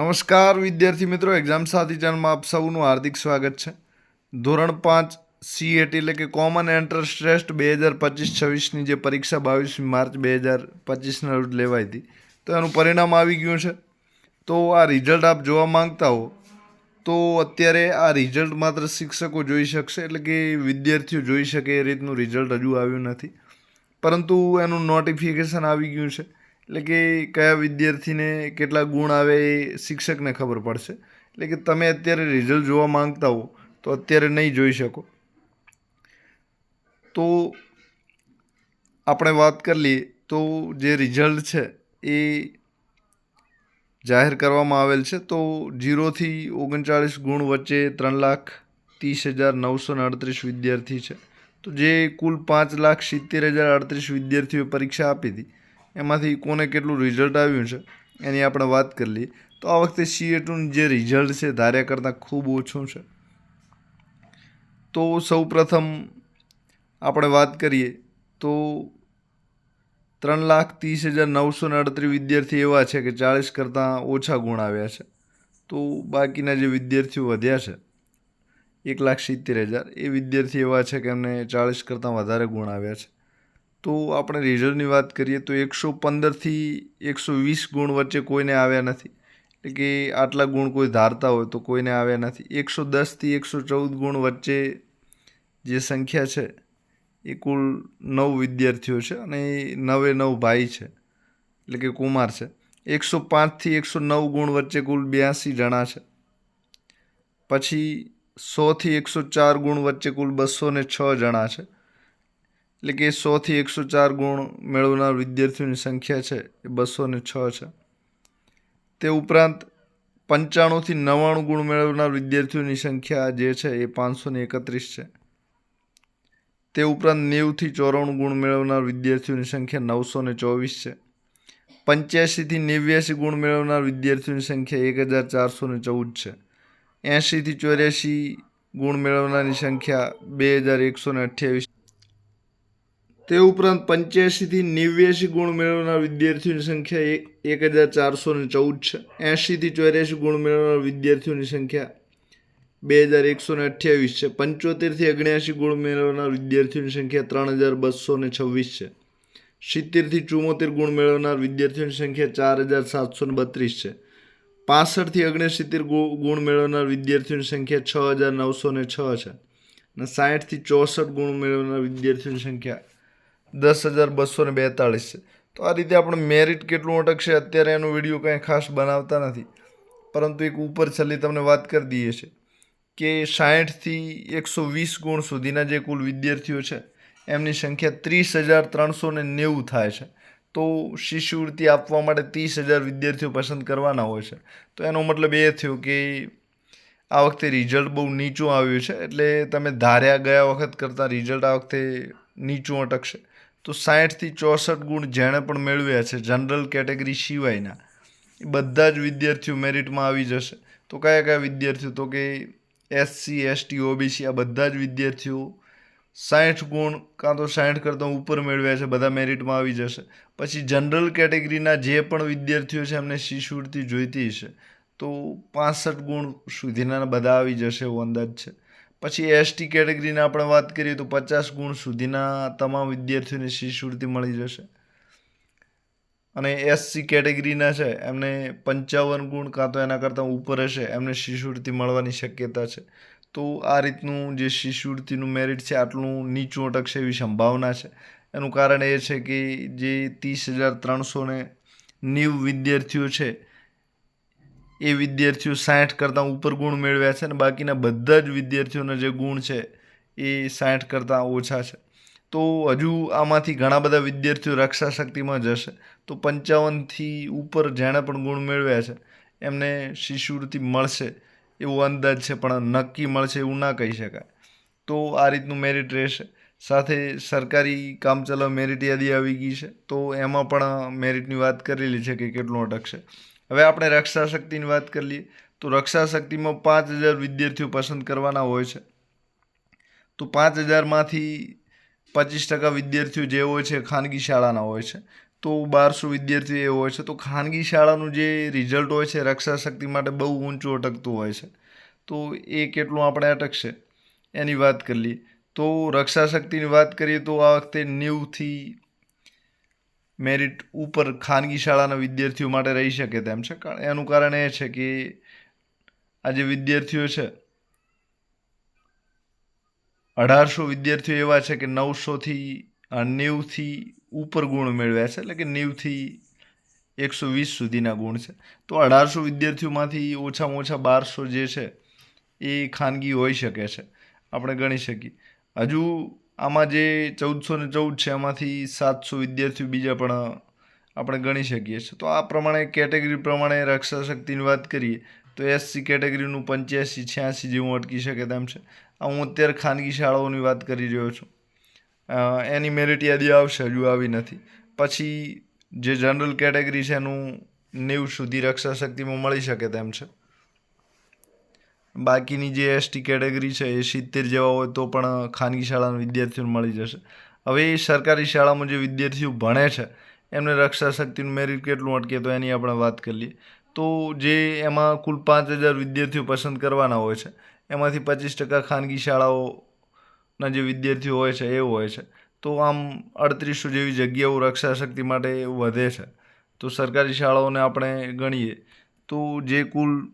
નમસ્કાર વિદ્યાર્થી મિત્રો એક્ઝામ સાથી ચેનલમાં આપ સૌનું હાર્દિક સ્વાગત છે. ધોરણ પાંચ સીએટી એટલે કે કોમન એન્ટ્રન્સ ટેસ્ટ બે હજાર પચીસ છવ્વીસની જે પરીક્ષા બાવીસ માર્ચ બે હજાર પચીસના રોજ લેવાઈ હતી. તો એનું પરિણામ આવી ગયું છે. તો આ રિઝલ્ટ આપ જોવા માંગતા હો, તો અત્યારે આ રિઝલ્ટ માત્ર શિક્ષકો જોઈ શકશે, એટલે કે વિદ્યાર્થીઓ જોઈ શકે એ રીતનું રિઝલ્ટ હજુ આવ્યું નથી. પરંતુ એનું નોટિફિકેશન આવી ગયું છે. એટલે કે કયા વિદ્યાર્થીને કેટલા ગુણ આવે એ શિક્ષકને ખબર પડશે. એટલે કે તમે અત્યારે રિઝલ્ટ જોવા માંગતા હો, તો અત્યારે નહીં જોઈ શકો. તો આપણે વાત કરી લઈએ, તો જે રિઝલ્ટ છે એ જાહેર કરવામાં આવેલ છે, તો જીરોથી ઓગણચાળીસ ગુણ વચ્ચે ત્રણ લાખ ત્રીસ હજાર નવસો અડત્રીસ વિદ્યાર્થી છે. તો જે કુલ પાંચ લાખ સિત્તેર હજાર અડત્રીસ વિદ્યાર્થીઓએ પરીક્ષા આપી હતી એમાંથી કોને કેટલું રિઝલ્ટ આવ્યું છે, એની આપણે વાત કરી લઈએ. તો આ વખતે સીએ ટુનું જે રિઝલ્ટ છે, ધાર્યા કરતાં ખૂબ ઓછું છે. તો સૌ પ્રથમ આપણે વાત કરીએ, તો ત્રણ લાખ ત્રીસ હજાર નવસો ને અડત્રીસ વિદ્યાર્થી એવા છે કે ચાળીસ કરતાં ઓછા ગુણ આવ્યા છે. તો બાકીના જે વિદ્યાર્થીઓ વધ્યા છે, એક લાખ સિત્તેર હજાર, એ વિદ્યાર્થી એવા છે કે એમને ચાળીસ કરતાં વધારે ગુણ આવ્યા છે. તો આપણે રિઝલ્ટની વાત કરીએ તો એકસો પંદરથી એકસો વીસ ગુણ વચ્ચે કોઈને આવ્યા નથી. એટલે કે આટલા ગુણ કોઈ ધારતા હોય તો કોઈને આવ્યા નથી. એકસો દસથી એકસો ચૌદ ગુણ વચ્ચે જે સંખ્યા છે એ કુલ નવ વિદ્યાર્થીઓ છે અને એ નવે નવ ભાઈ છે. એટલે કે કુમાર છે. એકસો પાંચથી એકસો નવ ગુણ વચ્ચે કુલ બ્યાસી જણા છે. પછી સોથી એકસો ચાર ગુણ વચ્ચે કુલ બસો ને છ જણા છે. એટલે કે સોથી એકસો ચાર ગુણ મેળવનાર વિદ્યાર્થીઓની સંખ્યા છે એ બસો ને છ છે. તે ઉપરાંત પંચાણુંથી નવ્વાણું ગુણ મેળવનાર વિદ્યાર્થીઓની સંખ્યા જે છે એ પાંચસો ને એકત્રીસ છે. તે ઉપરાંત નેવુંથી ચોરાણું ગુણ મેળવનાર વિદ્યાર્થીઓની સંખ્યા નવસો ને ચોવીસ છે. પંચ્યાસીથી નેવ્યાસી ગુણ મેળવનાર વિદ્યાર્થીઓની સંખ્યા એક હજાર ચારસો ને ચૌદ છે. એંશીથી ચોર્યાસી ગુણ મેળવનારની સંખ્યા બે હજાર એકસો ને અઠ્યાવીસ તે ઉપરાંત પંચ્યાસીથી નેવ્યાસી ગુણ મેળવનાર વિદ્યાર્થીઓની સંખ્યા એક હજાર ચારસો ને ચૌદ છે. એંશીથી ચોર્યાસી ગુણ મેળવનાર વિદ્યાર્થીઓની સંખ્યા બે હજાર એકસો ને અઠ્યાવીસ છે. પંચોતેરથી અગણ્યાસી ગુણ મેળવનાર વિદ્યાર્થીઓની સંખ્યા ત્રણ હજાર બસો ને છવ્વીસ છે. સિત્તેરથી ચુમ્મોતેર ગુણ મેળવનાર વિદ્યાર્થીઓની સંખ્યા ચાર હજાર સાતસો ને બત્રીસ છે. પાસઠથી ઓગણસિત્તેર ગુણ મેળવનાર વિદ્યાર્થીઓની સંખ્યા છ હજાર નવસો ને છ છે. અને સાઠથી ચોસઠ ગુણ મેળવનાર વિદ્યાર્થીઓની સંખ્યા દસ હજાર બસો ને બેતાળીસ છે. તો આ રીતે આપણે મેરિટ કેટલું અટકશે અત્યારે એનો વીડિયો કાંઈ ખાસ બનાવતા નથી. પરંતુ એક ઉપર છેલ્લી તમને વાત કરી દઈએ છીએ કે સાઠથી એકસો વીસ ગુણ સુધીના જે કુલ વિદ્યાર્થીઓ છે, એમની સંખ્યા ત્રીસ હજાર ત્રણસો ને નેવું થાય છે. તો શિષ્યવૃત્તિ આપવા માટે ત્રીસ હજાર વિદ્યાર્થીઓ પસંદ કરવાના હોય છે. તો એનો મતલબ એ થયો કે આ વખતે રિઝલ્ટ બહુ નીચું આવ્યું છે. એટલે તમે ધાર્યા ગયા વખત કરતાં રિઝલ્ટ આ વખતે નીચું અટકશે. તો સાઠથી ચોસઠ ગુણ જેણે પણ મેળવ્યા છે જનરલ કેટેગરી સિવાયના. એ બધા જ વિદ્યાર્થીઓ મેરિટમાં આવી જશે. તો કયા કયા વિદ્યાર્થીઓ? તો કે એસસી એસટી ઓબીસી આ બધા જ વિદ્યાર્થીઓ સાઠ ગુણ કાં તો સાઠ કરતાં ઉપર મેળવ્યા છે, બધા મેરિટમાં આવી જશે. પછી જનરલ કેટેગરીના જે પણ વિદ્યાર્થીઓ છે, એમને શિષ્યવૃત્તિ જોઈતી હશે. તો પાસઠ ગુણ સુધીના બધા આવી જશે, એવો અંદાજ છે. પછી એસટી કેટેગરીની આપણે વાત કરીએ તો પચાસ ગુણ સુધીના તમામ વિદ્યાર્થીઓને શિષ્યવૃત્તિ મળી જશે? અને એસસી કેટેગરીના છે, એમને પંચાવન ગુણ કાં તો એના કરતાં ઉપર હશે, એમને શિષ્યવૃત્તિ મળવાની શક્યતા છે? તો આ રીતનું જે શિષ્યવૃત્તિનું મેરિટ છે, આટલું નીચું અટકશે એવી સંભાવના છે. એનું કારણ એ છે કે જે ત્રીસ હજાર ત્રણસો ને નેવું વિદ્યાર્થીઓ છે એ વિદ્યાર્થીઓ સાઠ કરતાં ઉપર ગુણ મેળવ્યા છે અને બાકીના બધા જ વિદ્યાર્થીઓના જે ગુણ છે એ સાઠ કરતાં ઓછા છે. તો હજુ આમાંથી ઘણા બધા વિદ્યાર્થીઓ રક્ષા શક્તિમાં જશે. તો પંચાવનથી ઉપર જેણે પણ ગુણ મેળવ્યા છે, એમને શિષ્યવૃત્તિ મળશે એવો અંદાજ છે, પણ નક્કી મળશે એવું ના કહી શકાય. તો આ રીતનું મેરિટ રહેશે. સાથે સરકારી કામચલાઉ મેરિટ યાદી આવી ગઈ છે. તો એમાં પણ મેરિટની વાત કરેલી છે કે કેટલું અટકશે. હવે આપણે રક્ષા શક્તિની વાત કરી લઈએ. તો રક્ષા શક્તિમાં પાંચ હજાર વિદ્યાર્થીઓ પસંદ કરવાના હોય છે. તો પાંચ હજારમાંથી પચીસ ટકા વિદ્યાર્થીઓ જે હોય છે ખાનગી શાળાના હોય છે. તો બારસો વિદ્યાર્થીઓ એ હોય છે. તો ખાનગી શાળાનું જે રિઝલ્ટ હોય છે રક્ષા શક્તિ માટે બહુ ઊંચું અટકતું હોય છે. તો એ કેટલું આપણે અટકશે? એની વાત કરી લઈએ. તો રક્ષા શક્તિની વાત કરીએ તો આ વખતે નેવુંથી મેરિટ ઉપર ખાનગી શાળાના વિદ્યાર્થીઓ માટે રહી શકે તેમ છે. કારણ એનું કારણ એ છે કે આ જે વિદ્યાર્થીઓ છે, અઢારસો વિદ્યાર્થીઓ એવા છે કે નવસોથી નેવુંથી ઉપર ગુણ મેળવ્યા છે. એટલે કે નેવુંથી એકસો વીસ સુધીના ગુણ છે. તો અઢારસો વિદ્યાર્થીઓમાંથી ઓછામાં ઓછા બારસો જે છે એ ખાનગી હોઈ શકે છે. આપણે ગણી શકીએ. હજુ આમાં જે ચૌદસો ને ચૌદ છે એમાંથી સાતસો વિદ્યાર્થીઓ બીજા પણ આપણે ગણી શકીએ છીએ. તો આ પ્રમાણે કેટેગરી પ્રમાણે રક્ષા શક્તિની વાત કરીએ, તો એસસી કેટેગરીનું પંચ્યાસી, છ્યાસી જેવું અટકી શકે તેમ છે. આ હું અત્યારે ખાનગી શાળાઓની વાત કરી રહ્યો છું. એની મેરિટ યાદી આવશે, હજુ આવી નથી. પછી જે જનરલ કેટેગરી છે, એનું નેવું સુધી રક્ષા શક્તિમાં મળી શકે તેમ છે. બાકીની જે એસટી કેટેગરી છે એ સિત્તેર જેવા હોય તો પણ ખાનગી શાળાના વિદ્યાર્થીઓને મળી જશે. હવે એ સરકારી શાળામાં જે વિદ્યાર્થીઓ ભણે છે, એમને રક્ષા શક્તિનું મેરિટ કેટલું અટકે તો એની આપણે વાત કરી લઈએ. તો જે એમાં કુલ પાંચ હજાર વિદ્યાર્થીઓ પસંદ કરવાના હોય છે, એમાંથી પચીસ ટકા ખાનગી શાળાઓના જે વિદ્યાર્થીઓ હોય છે એ હોય છે. તો આમ અડત્રીસો જેવી જગ્યાઓ રક્ષા શક્તિ માટે વધે છે. તો સરકારી શાળાઓને આપણે ગણીએ. તો જે કુલ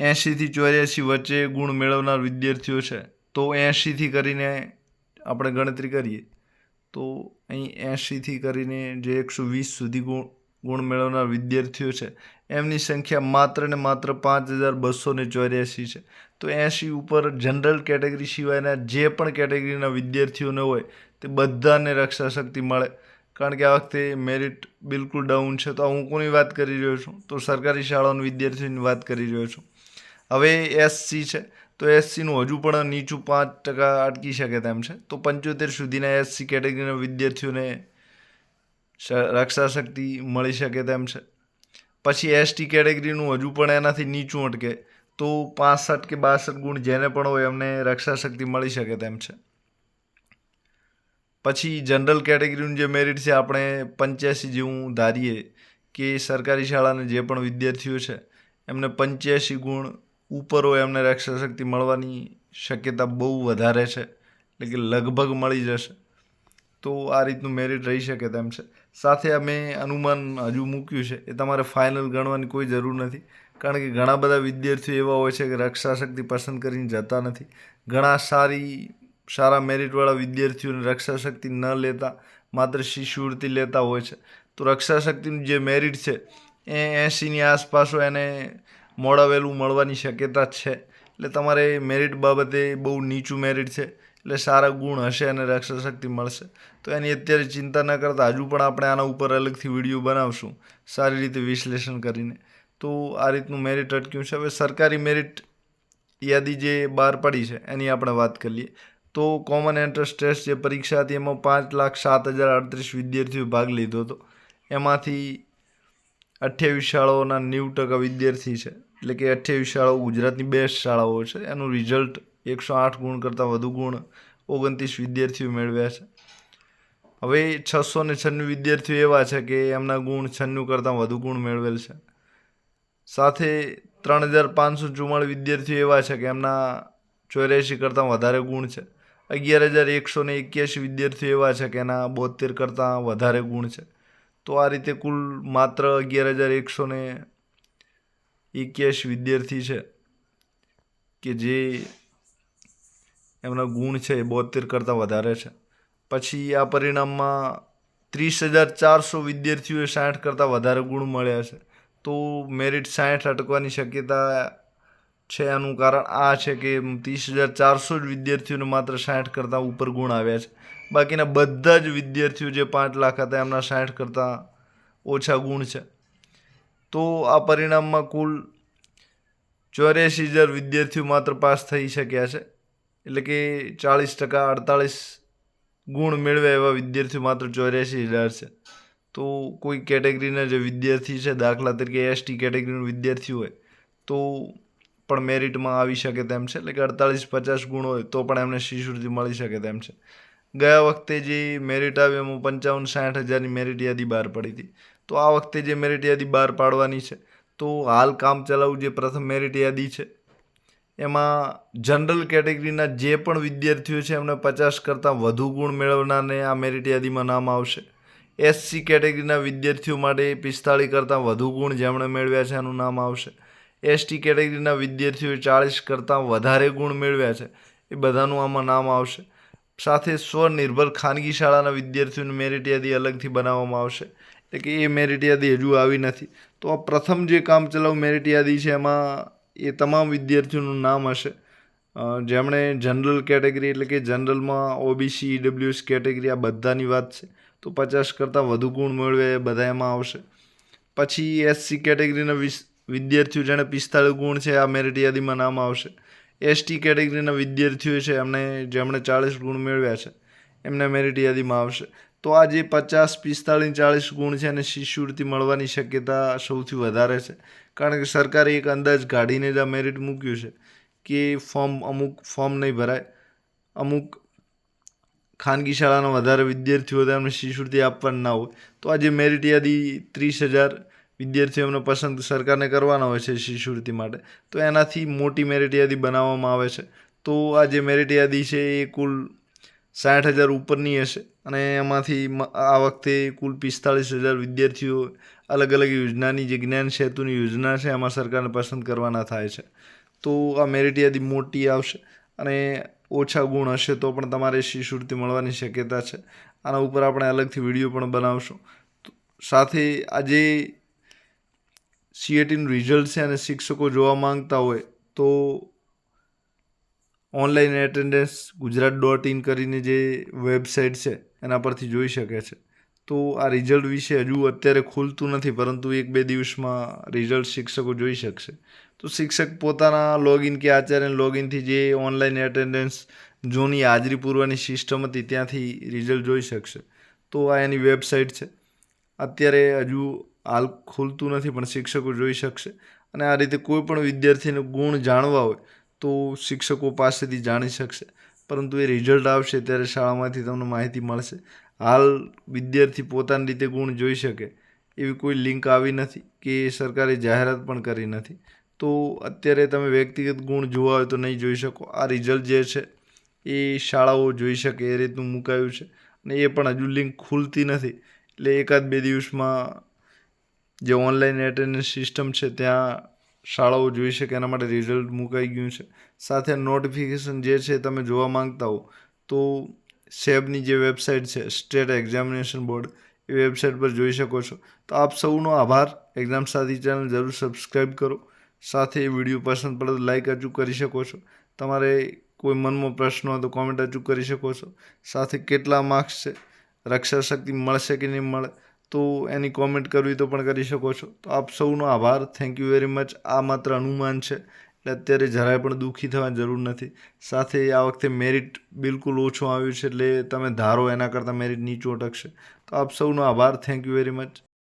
એંશીથી ચોર્યાસી વચ્ચે ગુણ મેળવનાર વિદ્યાર્થીઓ છે. તો એંશીથી કરીને આપણે ગણતરી કરીએ. તો અહીં એંશીથી કરીને જે એકસો વીસ સુધી ગુણ ગુણ મેળવનાર વિદ્યાર્થીઓ છે, એમની સંખ્યા માત્ર ને માત્ર પાંચ હજાર બસો ને ચોર્યાસી છે. તો એંશી ઉપર જનરલ કેટેગરી સિવાયના જે પણ કેટેગરીના વિદ્યાર્થીઓને હોય, તે બધાને રક્ષા શક્તિ મળે. કારણ કે આ વખતે મેરિટ બિલકુલ ડાઉન છે. તો હું કોની વાત કરી રહ્યો છું? તો સરકારી શાળાઓના વિદ્યાર્થીઓની વાત કરી રહ્યો છું. હવે એસસી છે, તો એસસીનું હજુ પણ નીચું પાંચ ટકા અટકી શકે તેમ છે. તો પંચોતેર સુધીના એસસી કેટેગરીના વિદ્યાર્થીઓને રક્ષાશક્તિ મળી શકે તેમ છે. પછી એસટી કેટેગરીનું હજુ પણ એનાથી નીચું અટકે, તો પાસઠ કે બાસઠ ગુણ જેને પણ હોય એમને રક્ષાશક્તિ મળી શકે તેમ છે. પછી જનરલ કેટેગરીનું જે મેરિટ છે, આપણે પંચ્યાસી જેવું ધારીએ કે સરકારી શાળાના જે પણ વિદ્યાર્થીઓ છે, એમને પંચ્યાસી ગુણ ઉપર હોય એમને રક્ષા શક્તિ મળવાની શક્યતા બહુ વધારે છે, એટલે કે લગભગ મળી જશે. તો આ રીતનું મેરિટ રહી શકે તેમ છે. સાથે અમે અનુમાન હજુ મૂક્યું છે એ તમારે ફાઇનલ ગણવાની કોઈ જરૂર નથી, કારણ કે ઘણા બધા વિદ્યાર્થીઓ એવા હોય છે કે રક્ષા શક્તિ પસંદ કરીને જતા નથી. ઘણા સારી, સારા મેરિટવાળા વિદ્યાર્થીઓને રક્ષા શક્તિ ન લેતા, માત્ર શિષ્યવૃત્તિ લેતા હોય છે. તો રક્ષા શક્તિનું જે મેરિટ છે, એ એંશીની આસપાસ હોય એને મોડા વહેલું મળવાની શક્યતા છે. એટલે તમારે મેરિટ બાબતે બહુ નીચું મેરિટ છે. એટલે સારા ગુણ હશે અને રક્ષાશક્તિ મળશે. તો એની અત્યારે ચિંતા ન કરતા, હજુ પણ આપણે આના ઉપર અલગથી વીડિયો બનાવશું. સારી રીતે વિશ્લેષણ કરીને. તો આ રીતનું મેરિટ અટક્યું છે. હવે સરકારી મેરિટ યાદી જે બહાર પડી છે, એની આપણે વાત કરીએ. તો કોમન એન્ટ્રન્સ ટેસ્ટ જે પરીક્ષા હતી, એમાં પાંચ લાખ સાત હજાર અડત્રીસ વિદ્યાર્થીઓ ભાગ લીધો હતો. એમાંથી અઠ્યાવીસ શાળાઓના નેવું ટકા વિદ્યાર્થી છે. એટલે કે અઠ્યાવીસ શાળાઓ, ગુજરાતની બેસ્ટ શાળાઓ છે. એનું રિઝલ્ટ એકસો આઠ ગુણ કરતાં વધુ ગુણ ઓગણત્રીસ વિદ્યાર્થીઓ મેળવ્યા છે. હવે છસો ને છન્નું વિદ્યાર્થીઓ એવા છે કે એમના ગુણ છન્નું કરતાં વધુ ગુણ મેળવેલ છે. સાથે ત્રણ હજાર પાંચસો ચુમ્માળીસ વિદ્યાર્થીઓ એવા છે કે એમના ચોર્યાસી કરતાં વધારે ગુણ છે. અગિયાર હજાર એકસો ને એક્યાસી વિદ્યાર્થીઓ એવા છે કે એના બોતેર કરતાં વધારે ગુણ છે. તો આ રીતે કુલ માત્ર અગિયાર હજાર એકસો ને એક્યાસી વિદ્યાર્થી છે કે જે એમના ગુણ છે એ બોતેર કરતાં વધારે છે. પછી આ પરિણામમાં ત્રીસ હજાર ચારસો વિદ્યાર્થીઓએ સાઠ કરતાં વધારે ગુણ મળ્યા છે. તો મેરિટ સાઠ અટકવાની શક્યતા છે એનું કારણ આ છે કે ત્રીસ હજાર ચારસો જ વિદ્યાર્થીઓને માત્ર સાઠ કરતાં ઉપર ગુણ આવ્યા છે. બાકીના બધા જ વિદ્યાર્થીઓ જે પાંચ લાખ હતા એમના સાઠ કરતાં ઓછા ગુણ છે. તો આ પરિણામમાં કુલ ચોર્યાસી હજાર વિદ્યાર્થીઓ માત્ર પાસ થઈ શક્યા છે. એટલે કે ચાળીસ ટકા અડતાળીસ ગુણ મેળવ્યા એવા વિદ્યાર્થીઓ માત્ર ચોર્યાસી હજાર છે. તો કોઈ કેટેગરીના જે વિદ્યાર્થી છે, દાખલા તરીકે એસટી કેટેગરીનો વિદ્યાર્થી હોય, તો પણ મેરિટમાં આવી શકે તેમ છે. એટલે કે અડતાળીસ પચાસ ગુણ હોય, તો પણ એમને શિષ્યવૃત્તિ મળી શકે તેમ છે. ગયા વખતે જે મેરિટ આવી એમાં પંચાવન સાઠ હજારની મેરિટ યાદી બહાર પડી હતી. તો આ વખતે જે મેરિટ યાદી બહાર પાડવાની છે, તો હાલ કામ ચલાવું જે પ્રથમ મેરિટ યાદી છે, એમાં જનરલ કેટેગરીના જે પણ વિદ્યાર્થીઓ છે, એમને પચાસ કરતાં વધુ ગુણ મેળવનારને આ મેરિટ યાદીમાં નામ આવશે. એસસી કેટેગરીના વિદ્યાર્થીઓ માટે પિસ્તાળીસ કરતાં વધુ ગુણ જેમણે મેળવ્યા છે, એનું નામ આવશે. એસટી કેટેગરીના વિદ્યાર્થીઓએ ચાળીસ કરતાં વધારે ગુણ મેળવ્યા છે, એ બધાનું આમાં નામ આવશે. સાથે સ્વનિર્ભર ખાનગી શાળાના વિદ્યાર્થીઓની મેરિટ યાદી અલગથી બનાવવામાં આવશે. એટલે કે એ મેરિટ યાદી હજુ આવી નથી. તો આ પ્રથમ જે કામ ચલાઉ મેરિટ યાદી છે એમાં એ તમામ વિદ્યાર્થીઓનું નામ હશે. જેમણે જનરલ કેટેગરી એટલે કે જનરલમાં ઓબીસી ઈડબ્લ્યુએસ કેટેગરી આ બધાની વાત છે. તો પચાસ કરતાં વધુ ગુણ મેળવે એ બધા એમાં આવશે. પછી એસસી કેટેગરીના વિદ્યાર્થીઓ જેણે પિસ્તાળીસ ગુણ છે આ મેરિટ યાદીમાં નામ આવશે. એસટી કેટેગરીના વિદ્યાર્થીઓ છે એમને, જેમણે ચાળીસ ગુણ મેળવ્યા છે, એમને મેરિટ યાદીમાં આવશે. તો આ જે પચાસ, પિસ્તાળીસ, ચાળીસ ગુણ છે એને શિષ્યવૃત્તિ મળવાની શક્યતા સૌથી વધારે છે. કારણ કે સરકારે એક અંદાજ કાઢીને જ આ મેરિટ મૂક્યું છે કે ફોર્મ અમુક ફોર્મ નહીં ભરાય. અમુક ખાનગી શાળાના વધારે વિદ્યાર્થીઓ એમને શિષ્યવૃત્તિ આપવાની ના હોય. તો આ જે મેરિટ યાદી ત્રીસ હજાર વિદ્યાર્થીઓ એમને પસંદ સરકારને કરવાના હોય છે શિષ્યવૃત્તિ માટે, તો એનાથી મોટી મેરિટ યાદી બનાવવામાં આવે છે. તો આ જે મેરિટ યાદી છે એ કુલ સાઠ હજાર ઉપરની હશે. અને એમાંથી આ વખતે કુલ પિસ્તાળીસ હજાર વિદ્યાર્થીઓ અલગ અલગ યોજનાની જે જ્ઞાન સેતુની યોજના છે એમાં સરકારને પસંદ કરવાના થાય છે. તો આ મેરિટ યાદી મોટી આવશે અને ઓછા ગુણ હશે તો પણ તમારે શિષ્યવૃત્તિ મળવાની શક્યતા છે. આના ઉપર આપણે અલગથી વીડિયો પણ બનાવશું. સાથે આજે સીએટીનું રિઝલ્ટ છે અને શિક્ષકો જોવા માંગતા હોય તો online attendance Gujarat dot in કરીને જે વેબસાઇટ છે એના પરથી જોઈ શકે છે. તો આ રિઝલ્ટ વિશે હજુ અત્યારે ખુલતું નથી, પરંતુ એક બે દિવસમાં રિઝલ્ટ શિક્ષકો જોઈ શકશે. તો શિક્ષક પોતાના લોગિન કે આચાર્ય લોગિનથી જે ઓનલાઈન એટેન્ડન્સ જૂની હાજરી પૂરવાની સિસ્ટમ હતી, ત્યાંથી રિઝલ્ટ જોઈ શકશે. તો આ એની વેબસાઇટ છે. અત્યારે હજુ હાલ ખુલતું નથી, પણ શિક્ષકો જોઈ શકશે. અને આ રીતે કોઈ પણ વિદ્યાર્થીનો ગુણ જાણવા હોય, તો શિક્ષકો પાસેથી જાણી શકશે. પરંતુ એ રિઝલ્ટ આવશે ત્યારે શાળામાંથી તમને માહિતી મળશે. હાલ વિદ્યાર્થી પોતાની રીતે ગુણ જોઈ શકે. એવી કોઈ લિંક આવી નથી કે સરકારે જાહેરાત પણ કરી નથી. તો અત્યારે તમે વ્યક્તિગત ગુણ જોવા હોય તો નહીં જોઈ શકો. આ રિઝલ્ટ જે છે એ શાળાઓ જોઈ શકે, એ રીતનું મુકાયું છે. અને એ પણ હજુ લિંક ખુલતી નથી. એટલે એકાદ બે દિવસમાં જે ઓનલાઈન એટેન્ડન્સ સિસ્ટમ છે, ત્યાં શાળાઓ જોઈ શકે, એના માટે રિઝલ્ટ મુકાઈ ગયું છે. સાથે નોટિફિકેશન જે છે, તમે જોવા માંગતા હો, તો સેબની જે વેબસાઇટ છે સ્ટેટ એક્ઝામિનેશન બોર્ડ એ વેબસાઇટ પર જોઈ શકો છો. તો આપ સૌનો આભાર. એક્ઝામ સાથી ચેનલ જરૂર સબસ્ક્રાઈબ કરો. સાથે એ વીડિયો પસંદ પડે તો લાઈક અચૂક કરી શકો છો. તમારે કોઈ મનમાં પ્રશ્ન હોય તો કોમેન્ટ અચૂક કરી શકો છો. સાથે કેટલા માર્ક્સ છે, રક્ષાશક્તિ મળશે કે નહીં મળે તો એની કોમેન્ટ કરવી તો પણ કરી શકો છો. તો આપ સૌનો આભાર. થેન્ક યુ વેરી મચ આ માત્ર અનુમાન છે. એટલે અત્યારે જરાય પણ દુઃખી થવાની જરૂર નથી. સાથે આ વખતે મેરિટ બિલકુલ ઓછું આવ્યું છે એટલે તમે ધારો એના કરતાં મેરિટ નીચું અટકશે. તો આપ સૌનો આભાર. Thank you very much